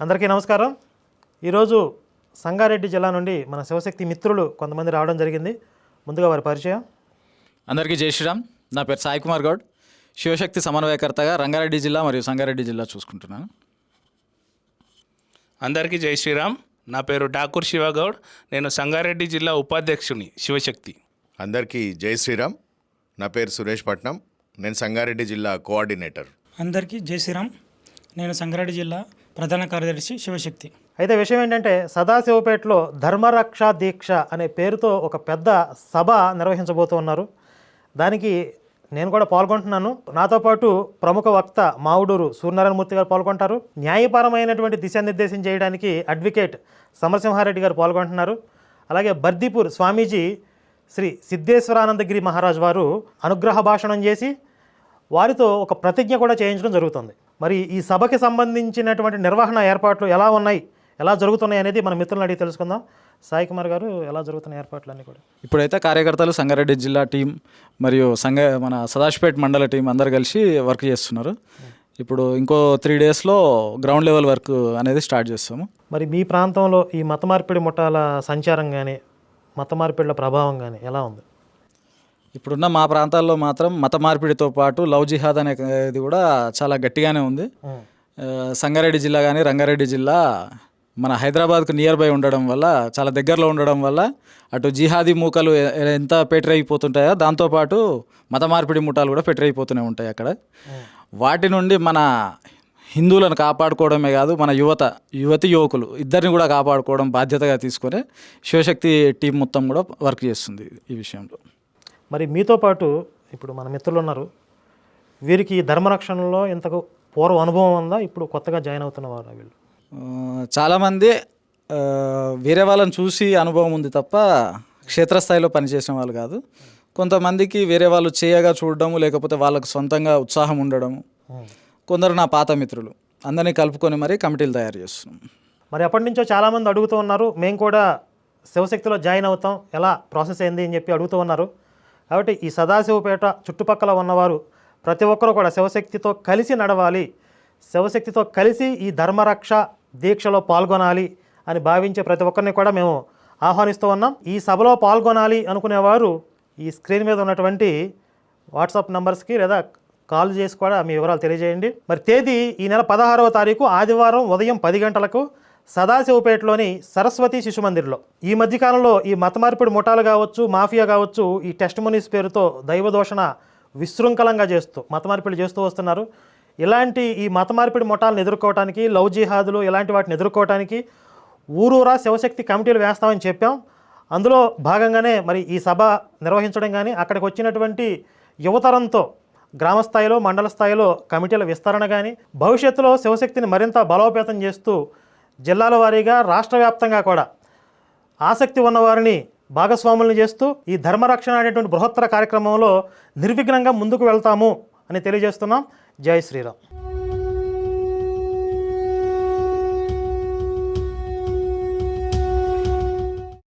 అందరికీ నమస్కారం. ఈరోజు సంగారెడ్డి జిల్లా నుండి మన శివశక్తి మిత్రులు కొంతమంది రావడం జరిగింది. ముందుగా వారి పరిచయం. అందరికీ జై శ్రీరామ్. నా పేరు సాయి కుమార్ గౌడ్. శివశక్తి సమన్వయకర్తగా రంగారెడ్డి జిల్లా మరియు సంగారెడ్డి జిల్లా చూసుకుంటున్నాను. అందరికీ జై శ్రీరామ్. నా పేరు ఠాకూర్ శివగౌడ్. నేను సంగారెడ్డి జిల్లా ఉపాధ్యక్షుని శివశక్తి. అందరికీ జై శ్రీరామ్. నా పేరు సురేష్ పట్నం. నేను సంగారెడ్డి జిల్లా కోఆర్డినేటర్. అందరికీ జై శ్రీరామ్. నేను సంగారెడ్డి జిల్లా ప్రధాన కార్యదర్శి శివశక్తి. అయితే విషయం ఏంటంటే సదాశివపేటలో ధర్మరక్ష దీక్ష అనే పేరుతో ఒక పెద్ద సభ నిర్వహించబోతూ ఉన్నారు. దానికి నేను కూడా పాల్గొంటున్నాను. నాతో పాటు ప్రముఖ వక్త మావుడూరు సూర్యనారాయణమూర్తి గారు పాల్గొంటారు. న్యాయపరమైనటువంటి దిశానిర్దేశం చేయడానికి అడ్వకేట్ సమరసింహారెడ్డి గారు పాల్గొంటున్నారు. అలాగే బర్దీపూర్ స్వామీజీ శ్రీ సిద్ధేశ్వరానందగిరి మహారాజ్ వారు అనుగ్రహ భాషణం చేసి వారితో ఒక ప్రతిజ్ఞ కూడా చేయించడం జరుగుతుంది. మరి ఈ సభకి సంబంధించినటువంటి నిర్వహణ ఏర్పాట్లు ఎలా ఉన్నాయి? ఎలా జరుగుతున్నాయి అనేది మన మిత్రులను అడిగి తెలుసుకుందాం. సాయి కుమార్ గారు ఎలా జరుగుతున్న ఏర్పాట్లు అన్నీ కూడా? ఇప్పుడైతే కార్యకర్తలు సంగారెడ్డి జిల్లా టీం మరియు సంగ మన సదాశివపేట మండల టీం అందరు కలిసి వర్క్ చేస్తున్నారు. ఇప్పుడు ఇంకో త్రీ డేస్లో గ్రౌండ్ లెవెల్ వర్క్ అనేది స్టార్ట్ చేస్తాము. మరి మీ ప్రాంతంలో ఈ మత మార్పిడి ముఠాల సంచారం కానీ మత మార్పిడిల ప్రభావం కానీ ఎలా ఉంది? ఇప్పుడున్న మా ప్రాంతాల్లో మాత్రం మత మార్పిడితో పాటు లవ్ జిహాద్ అనేది కూడా చాలా గట్టిగానే ఉంది. సంగారెడ్డి జిల్లా కానీ రంగారెడ్డి జిల్లా మన హైదరాబాద్కు నియర్ బై ఉండడం వల్ల చాలా దగ్గరలో ఉండడం వల్ల అటు జిహాదీ మూకలు ఎంత పెటరైపోతుంటాయో దాంతోపాటు మత మార్పిడి ముఠాలు కూడా పెటరైపోతూనే ఉంటాయి అక్కడ. వాటి నుండి మన హిందువులను కాపాడుకోవడమే కాదు మన యువత యువతి యువకులు ఇద్దరిని కూడా కాపాడుకోవడం బాధ్యతగా తీసుకొని శివశక్తి టీం మొత్తం కూడా వర్క్ చేస్తుంది ఈ విషయంలో. మరి మీతో పాటు ఇప్పుడు మన మిత్రులు ఉన్నారు. వీరికి ధర్మరక్షణలో ఇంతకు పూర్వ అనుభవం ఉందా? ఇప్పుడు కొత్తగా జాయిన్ అవుతున్న వారు వీళ్ళు? చాలామంది వేరే వాళ్ళని చూసి అనుభవం ఉంది తప్ప క్షేత్రస్థాయిలో పనిచేసిన వాళ్ళు కాదు. కొంతమందికి వేరే వాళ్ళు చేయగా చూడడము లేకపోతే వాళ్ళకు సొంతంగా ఉత్సాహం ఉండడము. కొందరు నా పాత మిత్రులు. అందరినీ కలుపుకొని మరీ కమిటీలు తయారు చేస్తున్నాం. మరి ఎప్పటి నుంచో చాలామంది అడుగుతూ ఉన్నారు మేము కూడా శివశక్తిలో జాయిన్ అవుతాం ఎలా ప్రాసెస్ అయింది? అని చెప్పి అడుగుతూ ఉన్నారు. కాబట్టి ఈ సదాశివపేట చుట్టుపక్కల ఉన్నవారు ప్రతి ఒక్కరూ కూడా శివశక్తితో కలిసి నడవాలి శివశక్తితో కలిసి ఈ ధర్మరక్ష దీక్షలో పాల్గొనాలి అని భావించే ప్రతి ఒక్కరిని కూడా మేము ఆహ్వానిస్తూ ఉన్నాం. ఈ సభలో పాల్గొనాలి అనుకునేవారు ఈ స్క్రీన్ మీద ఉన్నటువంటి వాట్సాప్ నంబర్స్కి లేదా కాల్ చేసి కూడా మీ వివరాలు తెలియజేయండి. మరి తేదీ ఈ నెల పదహారవ తారీఖు ఆదివారం ఉదయం పది గంటలకు సదాశివపేటలోని సరస్వతి శిశు మందిర్లో. ఈ మధ్యకాలంలో ఈ మతమార్పిడి ముఠాలు కావచ్చు మాఫియా కావచ్చు ఈ టెస్ట్ మునీస్ పేరుతో దైవదోషణ విశృంఖలంగా చేస్తూ మతమార్పిడి చేస్తూ వస్తున్నారు. ఇలాంటి ఈ మతమార్పిడి ముఠాలను ఎదుర్కోవడానికి లవ్ జిహాదులు ఇలాంటి వాటిని ఎదుర్కోవడానికి ఊరూరా శివశక్తి కమిటీలు వేస్తామని చెప్పాం. అందులో భాగంగానే మరి ఈ సభ నిర్వహించడం కానీ అక్కడికి వచ్చినటువంటి యువతరంతో గ్రామ స్థాయిలో మండల స్థాయిలో కమిటీల విస్తరణ కానీ భవిష్యత్తులో శివశక్తిని మరింత బలోపేతం చేస్తూ జిల్లాల వారీగా రాష్ట్ర వ్యాప్తంగా కూడా ఆసక్తి ఉన్నవారిని భాగస్వాములను చేస్తూ ఈ ధర్మరక్షణ అనేటువంటి బృహత్తర కార్యక్రమంలో నిర్విఘ్నంగా ముందుకు వెళ్తాము అని తెలియజేస్తున్నాం. జై శ్రీరామ్.